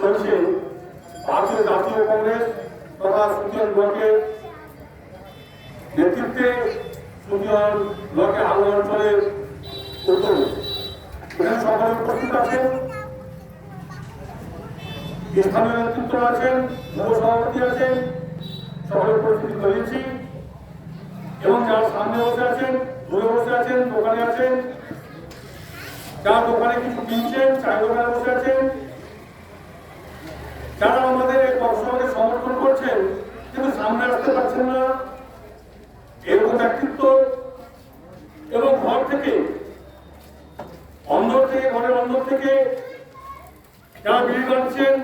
চলছে ভারতীয় জাতীয় কংগ্রেস তথা সুজন ব্লকের নেতৃত্বে সুজন ব্লকের আলো অঞ্চলের সকলে উপস্থিত আছেন। স্থানীয় নেতৃত্ব আছেন, যুব সভাপতি আছেন, সকলে উপস্থিত হয়েছি এবং যারা সামনে বসে আছেন, দূরে বসে আছেন, দোকানে আছেন, যারা দোকানে কিছু কিনছেন, চায়ের দোকানে বসে আছেন যারা আমাদের এই সমর্থন করছেন, কিন্তু সামনে আসতে পারছেন না। এরকম ব্যক্তিত্ব এবং ঘর থেকে অন্দর থেকে, ঘরের অন্দর থেকে যারা বিড়ি কাটছেন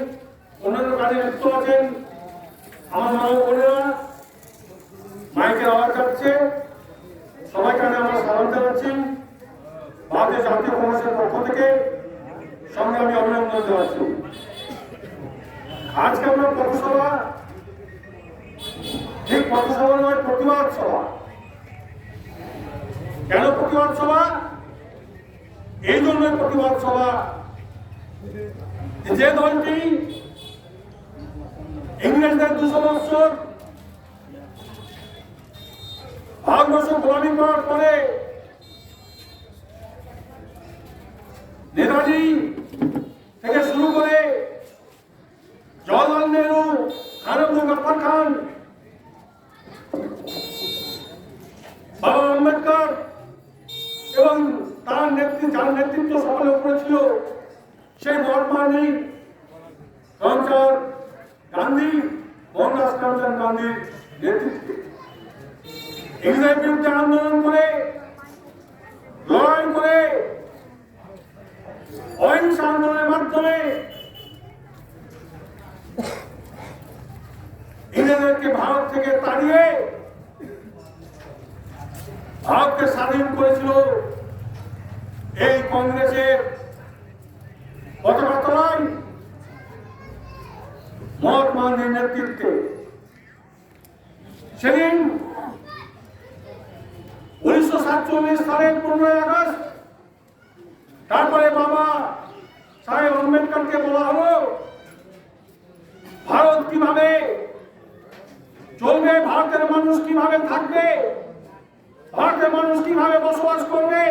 অন্যান্য কাজে লিপ্ত আছেন, আমার মা বোনেরা মাইকের আওয়াজ যাচ্ছে সবাই আমি আমরা সালাম জানাচ্ছি। ভারতীয় জাতীয় কংগ্রেসের পক্ষ থেকে সঙ্গে আমি অভিনন্দন জানাচ্ছি। আজকে আমরা পথসভা? ঠিক পথসভা নয় প্রতিবাদ সভা কেন প্রতিবাদ সভা এই জন্য প্রতিবাদ সভা যে দলটি ইংরেজদের দুশো বৎসর ভারতবর্ষ গোলামি করার পরে নেতাজি থেকে শুরু করে আনন্দ গফর খান। বাবা আম্বেদকর এবং তার নেতৃত্ব, যার নেতৃত্ব সকলে উপরে ছিল, সেই মহাত্মা নেই করমচাঁদ গান্ধী, মোহনদাস করমচাঁদ গান্ধীর নেতৃত্বে। ইংরেজের বিরুদ্ধে আন্দোলন করে, লড়াই করে, অহিংস আন্দোলনের মাধ্যমে ইংরেজদেরকে ভারত থেকে তাড়িয়ে ভারতকে স্বাধীন করেছিল এই কংগ্রেসের পতাকা তলায় মহাত্মা গান্ধীর নেতৃত্বে সেদিন উনিশশো সাতচল্লিশ সালের পনেরোই আগস্ট তারপরে বাবা সাহেব আম্বেদকরকে বলা হলো ভারত কীভাবে চলবে ভারতের মানুষ কীভাবে থাকবে? ভারতের মানুষ কীভাবে বসবাস করবে?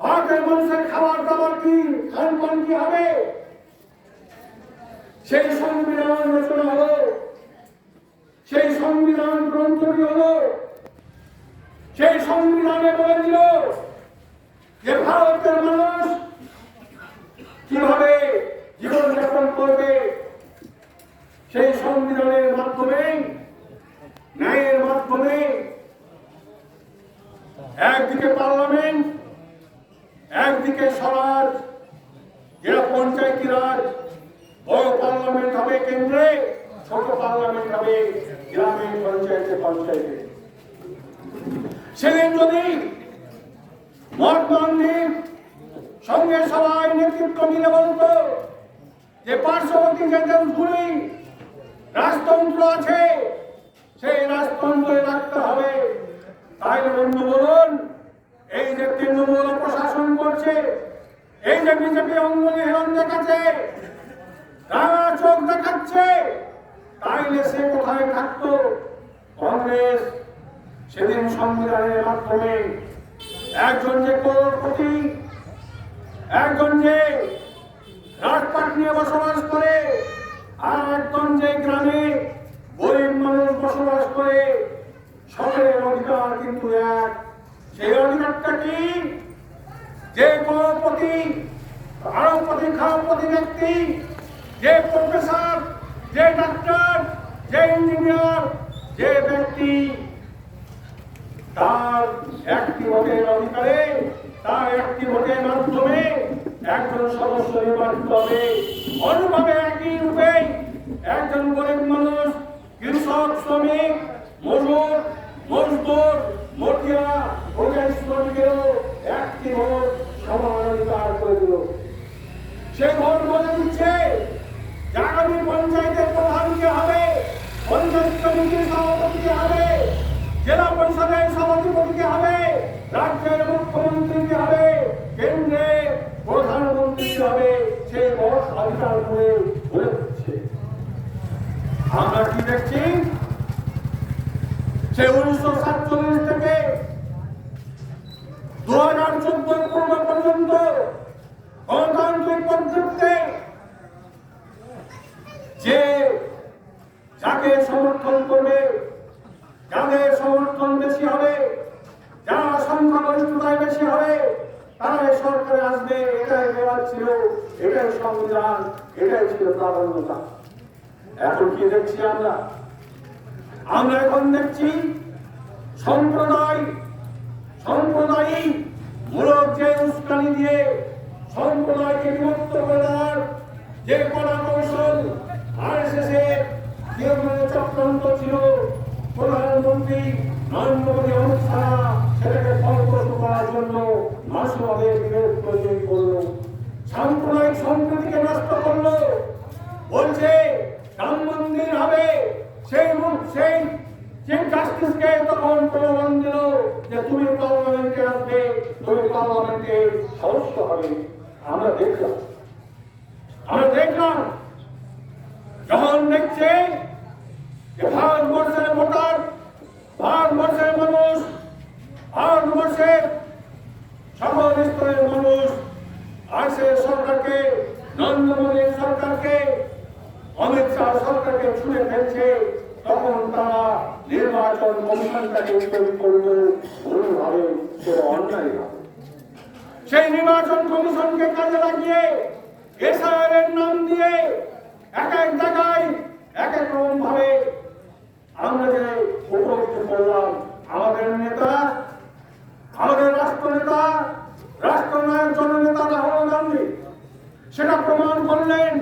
ভারতের মানুষের খাবার দাবার কি খান কি হবে? সেই সংবিধান রচনা হলো সেই সংবিধান গ্রন্থটি হলো সেই সংবিধানে বলে দিল যে ভারতের মানুষ কীভাবে জীবনযাপন করবে? সেই সংবিধানের মাধ্যমে ন্যায়ের মাধ্যমে একদিকে পার্লামেন্ট, একদিকে রাজ বড় পার্লামেন্ট হবে কেন্দ্রে, ছোট পার্লামেন্ট হবে গ্রামে, পঞ্চায়েতে পঞ্চায়েতে। সেদিন যদি মহাত্মা সঙ্গে সবাই নেতৃত্ব মিলে বলতো যে পার্শ্ববর্তী যে দেশগুলি রাজতন্ত্র আছে সেই রাজতন্ত্রে রাখতে হবে। তাহলে বন্ধু, বলুন, এই যে তৃণমূল প্রশাসন করছে, এই যে বিজেপি অঙ্গনে হেরন দেখাচ্ছে, রাঙা চোখ দেখাচ্ছে, তাইলে সে কোথায় থাকতো? কংগ্রেস সেদিন সংবিধানের মাধ্যমে একজন যে করোড়পতি একজন যে রাজপাট নিয়ে বসবাস করে, আর একজন যে গ্রামে বসবাস করে সকলের অধিকার কিন্তু এক। সেই অধিকারটা কি? যে করোড়পতি আরবপতি খাওয়াপতি ব্যক্তি, যে প্রফেসর, যে ডাক্তার, যে ইঞ্জিনিয়ার, যে ব্যক্তি, তার একটি ভোটের অধিকারে, তার একটি ভোটের মাধ্যমে একজন সদস্য নির্বাচিত হবে। অনুভাবে একই রূপে একজন গরিব মানুষ কৃষক শ্রমিক, মজুর, মজদুর মটিয়া হোটেল শ্রমিকেরও একটি ভোট সমান অধিকার করে দিল। সে ভোট বলে দিচ্ছে, আগামী পঞ্চায়েতের প্রধান কে হবে? পঞ্চায়েত কমিটির সভাপতি কে হবে? জেলা পরিষদের হবে? রাজ্যের মুখ্যমন্ত্রী কে হবে কেন্দ্রে প্রধানমন্ত্রী কে হবে সেই ভোট অধিকার হয়ে হয়ে উঠছে আমরা কি দেখছি। সে উনিশশো সাতচল্লিশ থেকে দু হাজার চোদ্দ পূর্ব পর্যন্ত গণতান্ত্রিক পদ্ধতিতে যে যাকে সমর্থন করবে যাদের সমর্থন বেশি হবে যারা সংখ্যাগরিষ্ঠতায় বেশি হবে, তারাই সরকারে আসবে, এটাই দেওয়ার ছিল, এটাই সংবিধান, এটাই ছিল প্রাধান্যতা। এখন কি দেখছি আমরা? আমরা এখন দেখছি সম্প্রদায়, সম্প্রদায়ী মূলক যে উস্কানি দিয়ে সম্প্রদায়কে বিভক্ত করে দেওয়ার যে কলা কৌশল আর শেষে চক্রান্ত ছিল প্রধানমন্ত্রী নরেন্দ্র মোদী অমিত সেটাকে ফলপ্রসূ করার জন্য মাসুয়াদের বিরোধ তৈরি করল। সাম্প্রদায়িক সম্প্রীতিকে নষ্ট করল। বলছে হবে। সেই সেই চিফ জাস্টিসকে তখন প্রলোভন দিল যে তুমি পার্লামেন্টে আসবে, তুমি পার্লামেন্টে সদস্য হবে। আমরা দেখলাম। আমরা দেখলাম, যখন দেখছে যে ভারতবর্ষের ভোটার, ভারতবর্ষের মানুষ ভারতবর্ষের সকল স্তরের মানুষ আসে সরকারকে নরেন্দ্র মোদী সরকারকে অমিত শাহ ছুঁড়ে ফেলছে তখন তারা নির্বাচন কমিশনটাকে তৈরি করবে ভুলভাবে অন্যায় হবে সেই নির্বাচন কমিশনকে কাজে লাগিয়ে এসআইআর এর নাম দিয়ে এক এক জায়গায় এক এক রকম ভাবে আমরা যে উপলব্ধি করলাম আমাদের নেতা আমাদের রাষ্ট্রনেতা রাষ্ট্রনায়ক জননেতা রাহুল গান্ধী সেটা প্রমাণ করলেন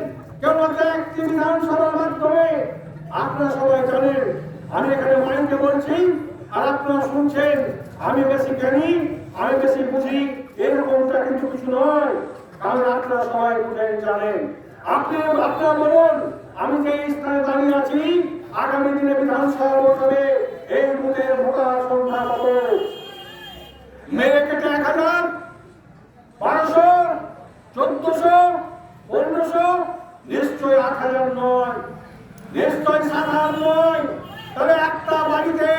কেবলমাত্র একটি বিধানসভার মাধ্যমে আপনারা সবাই জানেন আমি এখানে মাইন্ডে বলছি আপনারা শুনছেন, আমি বেশি জ্ঞানী, আমি বেশি বুঝি, এরকমটা কিন্তু কিছু নয়। কারণ আপনারা সবাই বুঝেন, জানেন। আপনি, আপনারা বলুন, আমি যে স্থানে দাঁড়িয়ে আছি, আগামী দিনে বিধানসভা হবে এই বুথের ভোটার সংখ্যা কত মেরে কেটে এক হাজার বারোশো চোদ্দশো পনেরোশো নিশ্চয় আট হাজার নয় নিশ্চয় সাত হাজার নয় তাহলে একটা বাড়িতে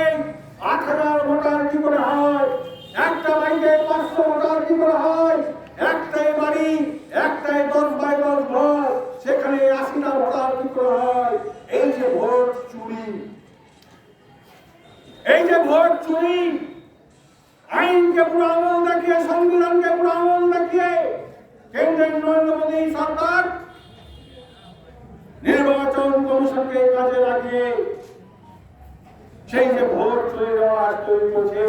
আট হাজার ভোটার কি করে হয় একটা বাড়িতে পাঁচশো ভোটার কি করে হয় একটাই বাড়ি একটাই দশ বাই দশ ঘর সেখানে আশিটা ভোটার কি করে হয় এই যে ভোট চুরি এই যে ভোট চুরি আইনকে পুরো আমল দেখিয়ে, সংবিধানকে পুরো আমল দেখিয়ে কেন্দ্রের নরেন্দ্র মোদী সরকার নির্বাচন কমিশনকে কাজে লাগিয়ে সেই যে ভোট চলে যাওয়া তৈরি করছে।